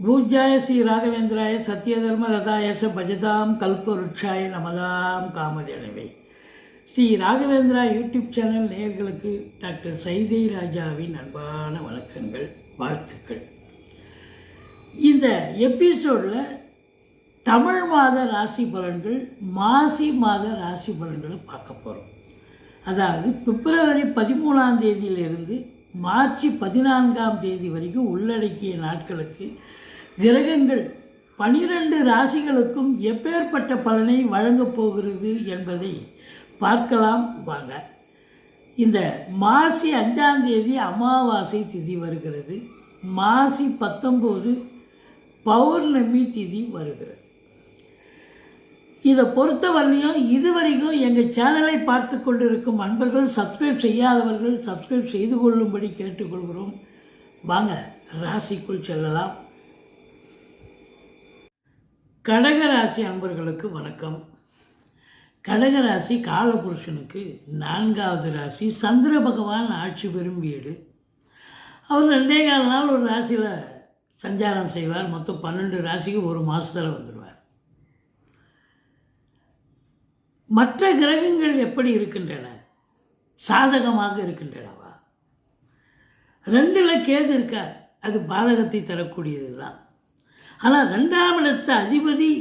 பூஜ்யாய ஸ்ரீ ராகவேந்திராய சத்யதர்ம ரதாயச பஜதாம் கல்பருட்சாய நமதாம் காமதேனவை. ஸ்ரீ ராகவேந்திரா யூடியூப் சேனல் நேயர்களுக்கு டாக்டர் சைதை ராஜாவின் அன்பான வணக்கங்கள் வாழ்த்துக்கள். இந்த எபிசோடில் தமிழ் மாத ராசி பலன்கள் மாசி மாத ராசி பலன்களை பார்க்க போகிறோம் அதாவது பிப்ரவரி பதிமூணாம் தேதியிலிருந்து மார்ச் பதினான்காம் தேதி வரைக்கும் உள்ளடக்கிய நாட்களுக்கு கிரகங்கள் பனிரெண்டு ராசிகளுக்கும் எப்பேற்பட்ட பலனை வழங்கப் போகிறது என்பதை பார்க்கலாம் வாங்க. இந்த மாசி அஞ்சாம் தேதி அமாவாசை திதி வருகிறது. மாசி பத்தொம்போது பௌர்ணமி திதி வருகிறது. இதை பொறுத்தவரையிலையும் இதுவரைக்கும் எங்கள் சேனலை பார்த்து கொண்டிருக்கும் அன்பர்கள் சப்ஸ்கிரைப் செய்யாதவர்கள் சப்ஸ்கிரைப் செய்து கொள்ளும்படி கேட்டுக்கொள்கிறோம். வாங்க ராசிக்குள் செல்லலாம். கடகராசி அன்பர்களுக்கு வணக்கம். கடகராசி காலபுருஷனுக்கு நான்காவது ராசி சந்திர பகவான் ஆட்சி பெறும் வீடு. அவர் ரெண்டே கால நாள் ஒரு ராசியில் சஞ்சாரம் செய்வார். மொத்தம் பன்னெண்டு ராசிக்கு ஒரு மாதத்தில் வந்துடுவார் மற்ற கிரகங்கள் எப்படி இருக்கின்றன? சாதகமாக இருக்கின்றனவா? ரெண்டில் கேது இருக்கார். அது பாதகத்தை தரக்கூடியது தான் ஆனால் ரெண்டாம் இடத்த அதிபதி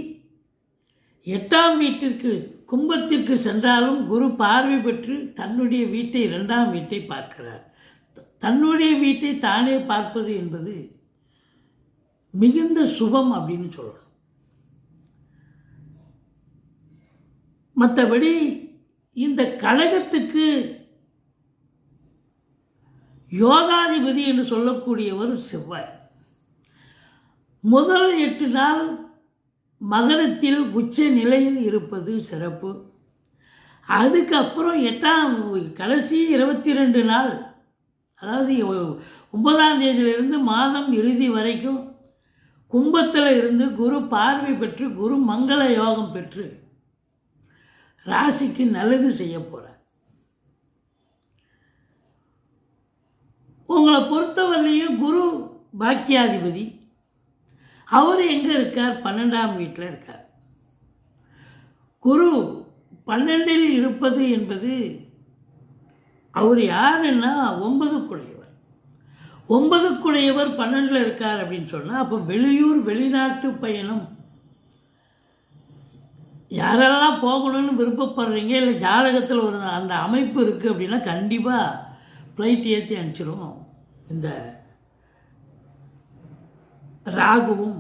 எட்டாம் வீட்டிற்கு கும்பத்திற்கு சென்றாலும் குரு பார்வை பெற்று தன்னுடைய வீட்டை இரண்டாம் வீட்டை பார்க்கிறார். தன்னுடைய வீட்டை தானே பார்ப்பது என்பது மிகுந்த சுபம் அப்படின்னு சொல்லணும். மற்றபடி இந்த கழகத்துக்கு யோகாதிபதி என்று சொல்லக்கூடியவர் செவ்வாய். முதல் எட்டு நாள் மகரத்தில் உச்ச நிலையில் இருப்பது சிறப்பு. அதுக்கப்புறம் எட்டாம் கடைசி இருபத்தி ரெண்டு நாள் அதாவது ஒன்பதாம் தேதியிலிருந்து மாதம் இறுதி வரைக்கும் கும்பத்தில் இருந்து குரு பார்வை பெற்று குரு மங்கள யோகம் பெற்று ராசிக்கு நல்லது செய்ய போகிறார் உங்களை பொறுத்தவரையும் குரு பாக்கியாதிபதி. அவர் எங்கே இருக்கார்? பன்னெண்டாம் வீட்டில் இருக்கார். குரு பன்னெண்டில் இருப்பது என்பது அவர் யாருன்னா ஒன்பது குடையவர் ஒன்பது குடையவர் பன்னெண்டில் இருக்கார் அப்படின்னு சொன்னால் அப்போ வெளியூர் வெளிநாட்டு பயணம் யாரெல்லாம் போகணும்னு விருப்பப்படுறீங்க இல்லை ஜாதகத்தில் ஒரு அந்த அமைப்பு இருக்குது அப்படின்னா கண்டிப்பாக ஃப்ளைட் ஏற்றி அனுப்பிச்சிடும் இந்த ராகுவும்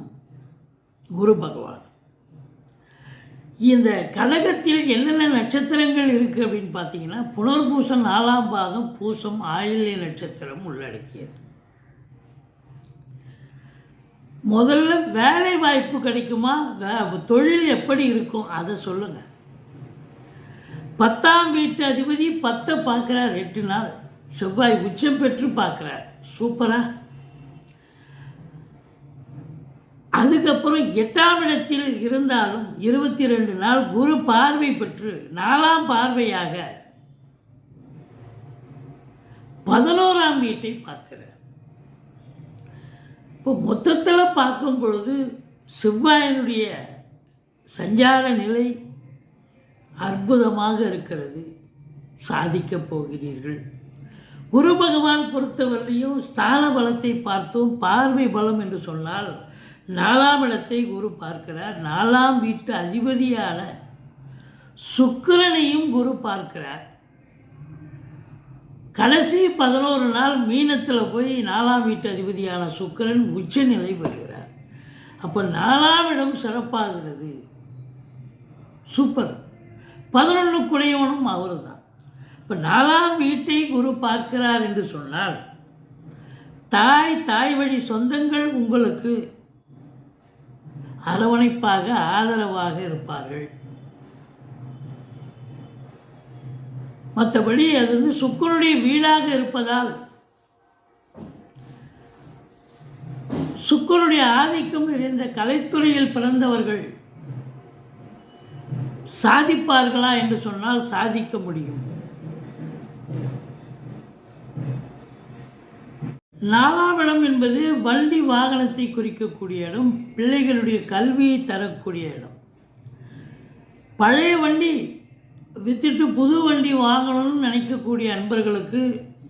குரு பகவான் இந்த கடகத்தில் என்னென்ன நட்சத்திரங்கள் இருக்குது அப்படின்னு பார்த்தீங்கன்னா புனர்பூசம் நாலாம் பாகம் பூசம் ஆயில்ய நட்சத்திரம் உள்ளடக்கியது. முதல்ல வேலை வாய்ப்பு கிடைக்குமா? வே- தொழில் எப்படி இருக்கும்? அதை சொல்லுங்கள் பத்தாம் வீட்டு அதிபதி பத்தை பார்க்குறார் எட்டு நாள். செவ்வாய் உச்சம் பெற்று பார்க்குறார். சூப்பரா? அதுக்கப்புறம் எட்டாம் இடத்தில் இருந்தாலும் இருபத்தி ரெண்டு நாள் குரு பார்வை பெற்று நாலாம் பார்வையாக பதினோராம் வீட்டை பார்க்கிறார். இப்போ மொத்தத்தில் பார்க்கும் பொழுது செவ்வாயினுடைய சஞ்சார நிலை அற்புதமாக இருக்கிறது. சாதிக்கப் போகிறீர்கள். குரு பகவான் பொறுத்தவரையிலையும் ஸ்தான பலத்தை பார்த்தோம். பார்வை பலம் என்று சொன்னால் நாலாம் இடத்தை குரு பார்க்கிறார். நாலாம் வீட்டு அதிபதியான சுக்கிரனையும் குரு பார்க்கிறார். கடைசி பதினோரு நாள் மீனத்தில் போய் நாலாம் வீட்டு அதிபதியான சுக்கிரன் உச்சநிலை பெறுகிறார். அப்போ நாலாம் இடம் சிறப்பாகிறது. சூப்பர். பதினொன்று குடையவனும் அவர் தான் இப்போ நாலாம் வீட்டை குரு பார்க்கிறார் என்று சொன்னால் தாய் தாய் வழி சொந்தங்கள் உங்களுக்கு அரவணைப்பாக ஆதரவாக இருப்பார்கள். மற்றபடி அது வந்து சுக்கரனுடைய வீடாக இருப்பதால் சுக்கரனுடைய ஆதிக்கம் நிறைந்த கலைத்துறையில் பிறந்தவர்கள் சாதிப்பார்களா என்று சொன்னால் சாதிக்க முடியும். நாலாம் இடம் என்பது வண்டி வாகனத்தை குறிக்கக்கூடிய இடம் பிள்ளைகளுடைய கல்வியை தரக்கூடிய இடம். பழைய வண்டி விற்றுட்டு புது வண்டி வாங்கணும்னு நினைக்கக்கூடிய அன்பர்களுக்கு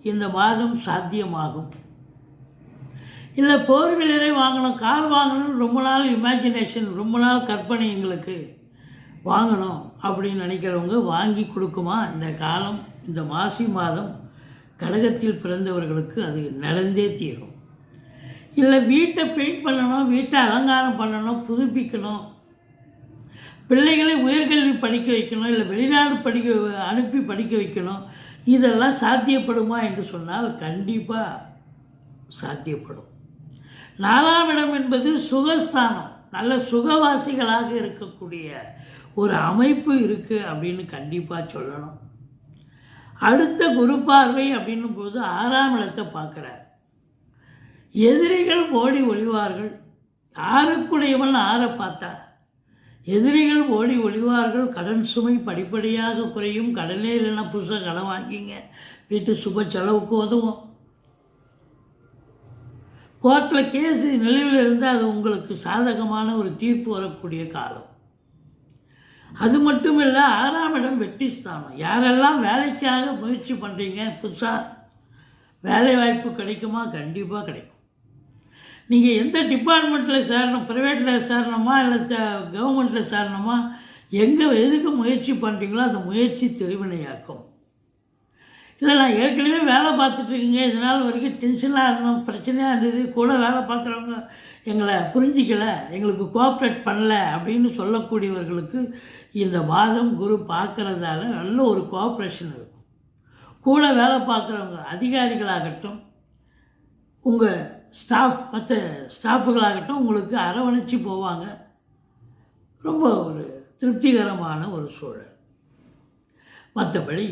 இந்த மாதம் சாத்தியமாகும். இல்லை ஃபோர் வீலரே வாங்கணும் கார் வாங்கணும்னு ரொம்ப நாள் இமேஜினேஷன் ரொம்ப நாள் கற்பனை எங்களுக்கு. வாங்கணும் அப்படின்னு நினைக்கிறவங்க வாங்கி கொடுக்குமா? இந்த காலம் இந்த மாசி மாதம் கடகத்தில் பிறந்தவர்களுக்கு அது நடந்தே தீரும். இல்லை வீட்டை பெயிண்ட் பண்ணணும் வீட்டை அலங்காரம் பண்ணணும் புதுப்பிக்கணும் பிள்ளைகளை உயர்கல்வி படிக்க வைக்கணும் இல்லை வெளிநாடு படிக்க அனுப்பி படிக்க வைக்கணும் இதெல்லாம் சாத்தியப்படுமா என்று சொன்னால் கண்டிப்பாக சாத்தியப்படும். நாலாம் இடம் என்பது சுகஸ்தானம். நல்ல சுகவாசிகளாக இருக்கக்கூடிய ஒரு அமைப்பு இருக்குது அப்படின்னு கண்டிப்பாக சொல்லணும். அடுத்த குரு பார்வை அப்படின்னும் போது ஆறாம் இடத்தை பார்க்குறார். எதிரிகள் ஓடி ஒளிவார்கள். யாருக்குடையவன் ஆற பார்த்தா எதிரிகள் ஓடி ஒளிவார்கள் கடன் சுமை படிப்படியாக குறையும். கடனே இல்லைன்னா புதுசாக கடன் வாங்கிங்க. வீட்டு சுப செலவுக்கு உதவும். கோர்ட்டில் கேஸ் நிலையில் இருந்தால் அது உங்களுக்கு சாதகமான ஒரு தீர்ப்பு வரக்கூடிய காலம். அது மட்டும் இல்லை ஆறாம் இடம் வெட்டி ஸ்தானம் யாரெல்லாம் வேலைக்காக முயற்சி பண்ணுறீங்க புதுசாக வேலை வாய்ப்பு கிடைக்குமா? கண்டிப்பாக கிடைக்கும். நீங்கள் எந்த டிபார்ட்மெண்ட்டில் சேரணும்? ப்ரைவேட்டில் சேரணுமா? இல்லை கவர்மெண்ட்டில் சேரணுமா? எங்கே எதுக்கு முயற்சி பண்ணுறீங்களோ அந்த முயற்சி தெரிவினையாக்கும். இல்லை நான் ஏற்கனவே வேலை பார்த்துட்ருக்கீங்க இதனால் வரைக்கும் டென்ஷனாக இருந்தோம் பிரச்சனையாக இருந்தது. கூட வேலை பார்க்குறவங்க எங்களை புரிஞ்சிக்கலை. எங்களுக்கு கோஆப்ரேட் பண்ணல அப்படின்னு சொல்லக்கூடியவர்களுக்கு இந்த மாதம் குரு பார்க்குறதால நல்ல ஒரு கோஆப்ரேஷன் இருக்கும். கூட வேலை பார்க்குறவங்க அதிகாரிகளாகட்டும் உங்கள் ஸ்டாஃப் மற்ற ஸ்டாஃபுகளாகட்டும் உங்களுக்கு அரவணைச்சு போவாங்க. ரொம்ப ஒரு திருப்திகரமான ஒரு சூழல். மற்றபடி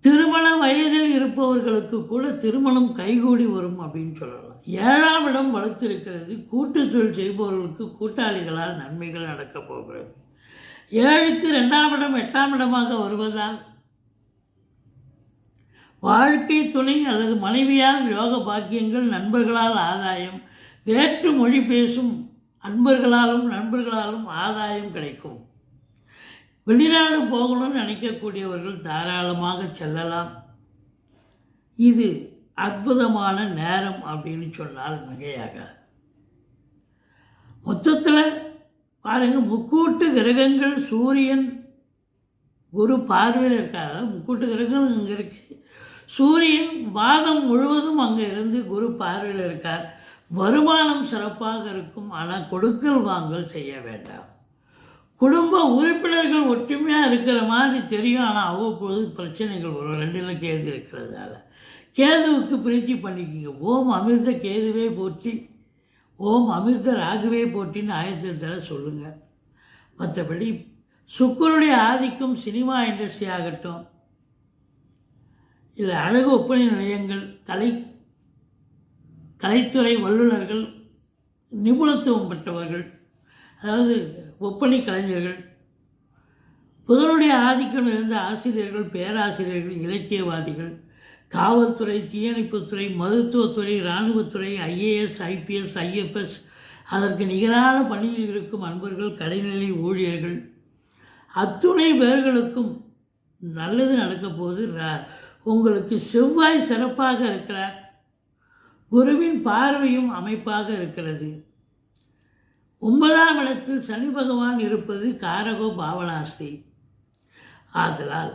திருமண வயதில் இருப்பவர்களுக்கு கூட திருமணம் கைகூடி வரும் அப்படின்னு சொல்லலாம். ஏழாம் இடம் வளர்த்திருக்கிறது கூட்டு தொழில் செய்பவர்களுக்கு கூட்டாளிகளால் நன்மைகள் நடக்கப் போகிறது. ஏழுக்கு ரெண்டாம் இடம் எட்டாம் இடமாக வருவதால் வாழ்க்கை துணை அல்லது மனைவியால் யோக பாக்கியங்கள் நண்பர்களால் ஆதாயம். வேற்று மொழி பேசும் அன்பர்களாலும் நண்பர்களாலும் ஆதாயம் கிடைக்கும். வெளிநாடு போகணும்னு நினைக்கக்கூடியவர்கள் தாராளமாக செல்லலாம். இது அற்புதமான நேரம் அப்படின்னு சொன்னால் மிகையாகாது. மொத்தத்தில் பாருங்கள் முக்கூட்டு கிரகங்கள் சூரியன் குரு பார்வையில் இருக்காது முக்கூட்டு கிரகங்கள் இங்கே இருக்குது சூரியன் வாதம் முழுவதும் அங்கே இருந்து குரு பார்வையில் இருக்கார். வருமானம் சிறப்பாக இருக்கும் ஆனால் கொடுக்கல் வாங்கல் செய்ய வேண்டாம். குடும்ப உறுப்பினர்கள் ஒற்றுமையாக இருக்கிற மாதிரி தெரியும் ஆனால் அவ்வப்போது பிரச்சனைகள் வரும். ரெண்டில் கேது இருக்கிறதால கேதுவுக்கு பிரித்து பண்ணிக்கிங்க. ஓம் அமிர்த கேதுவே போற்றி. ஓம் அமிர்த ராகுவே போட்டின்னு ஆயத்தத்தில் சொல்லுங்கள் மற்றபடி சுக்கருடைய ஆதிக்கம் சினிமா இண்டஸ்ட்ரி ஆகட்டும் இல்லை அழகு ஒப்பனை நிலையங்கள் கலை கலைத்துறை வல்லுநர்கள் நிபுணத்துவம் பெற்றவர்கள் அதாவது ஒப்பனை கலைஞர்கள். புதனுடைய ஆதிக்கம் இருந்த ஆசிரியர்கள் பேராசிரியர்கள் இலக்கியவாதிகள் காவல்துறை தீயணைப்புத்துறை மருத்துவத்துறை இராணுவத்துறை ஐஏஎஸ் ஐபிஎஸ் ஐஎஃப்எஸ் அதற்கு நிகரான பணியில் இருக்கும் அன்பர்கள் கடைநிலை ஊழியர்கள். அத்துணை பேர்களுக்கும் நல்லது நடக்கப்போது. உங்களுக்கு செவ்வாய் சிறப்பாக இருக்கிறார். குருவின் பார்வையும் அமைப்பாக இருக்கிறது. ஒன்பதாம் இடத்தில் சனி பகவான் இருப்பது காரகோ பாவனாஸ்தி ஆதலால்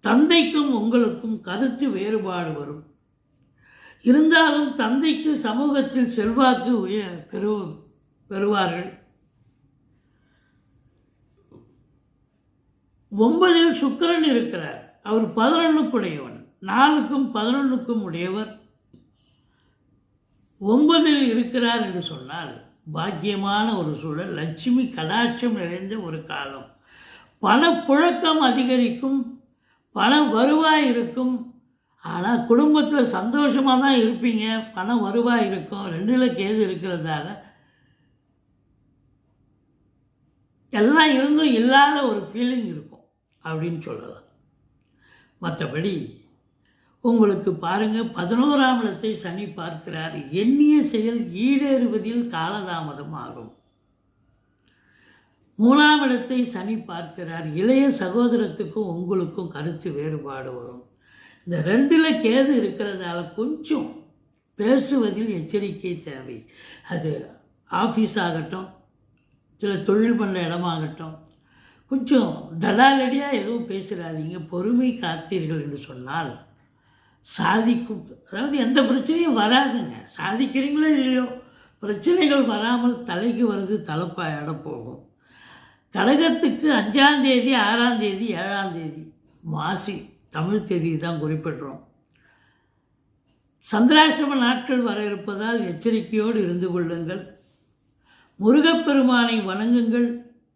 தந்தைக்கும் உங்களுக்கும் கருத்து வேறுபாடு வரும். இருந்தாலும் தந்தைக்கு சமூகத்தில் செல்வாக்கு உய பெறு பெறுவார்கள். ஒன்பதில் சுக்கிரன் இருக்கிறார். அவர் பதினொன்றுக்குடையவன் நாலுக்கும் பதினொன்றுக்கும் உடையவர். ஒன்பதில் இருக்கிறார் என்று சொன்னால் பாக்கியமான ஒரு சூழல் லட்சுமி கடாட்சம் நிறைந்த ஒரு காலம். பணப்புழக்கம் அதிகரிக்கும் பண வருவாய் இருக்கும். ஆனால் குடும்பத்தில் சந்தோஷமாக தான் இருப்பீங்க. பண வருவாய் இருக்கும். ரெண்டில் கேது இருக்கிறதால எல்லாம் இருந்தும் இல்லாத ஒரு ஃபீலிங் இருக்கும். அப்படின்னு சொல்லலாம். மற்றபடி உங்களுக்கு பாருங்கள் பதினோராம் இடத்தை சனி பார்க்கிறார். எண்ணிய செயல் ஈடேறுவதில் காலதாமதம் ஆகும். மூணாம் இடத்தை சனி பார்க்கிறார். இளைய சகோதரத்துக்கும் உங்களுக்கும் கருத்து வேறுபாடு வரும். இந்த ரெண்டில் கேது இருக்கிறதால கொஞ்சம் பேசுவதில் எச்சரிக்கை தேவை. அது ஆஃபீஸ் ஆகட்டும் சில தொழில் பண்ண இடமாகட்டும் கொஞ்சம் தடாலடியாக எதுவும் பேசுகிறாதீங்க பொறுமை காத்தீர்கள் என்று சொன்னால் சாதிக்கும் அதாவது எந்த பிரச்சனையும் வராதுங்க. சாதிக்கிறீங்களோ இல்லையோ பிரச்சனைகள் வராமல் தலைக்கு வருது தலைப்பாயிட போகும். கடகத்துக்கு அஞ்சாந்தேதி ஆறாந்தேதி ஏழாந்தேதி மாசி தமிழ் தேதி தான் குறிப்பிடுறோம். சந்திராசிரம நாட்கள் வர இருப்பதால் எச்சரிக்கையோடு இருந்து கொள்ளுங்கள். முருகப்பெருமானை வணங்குங்கள்.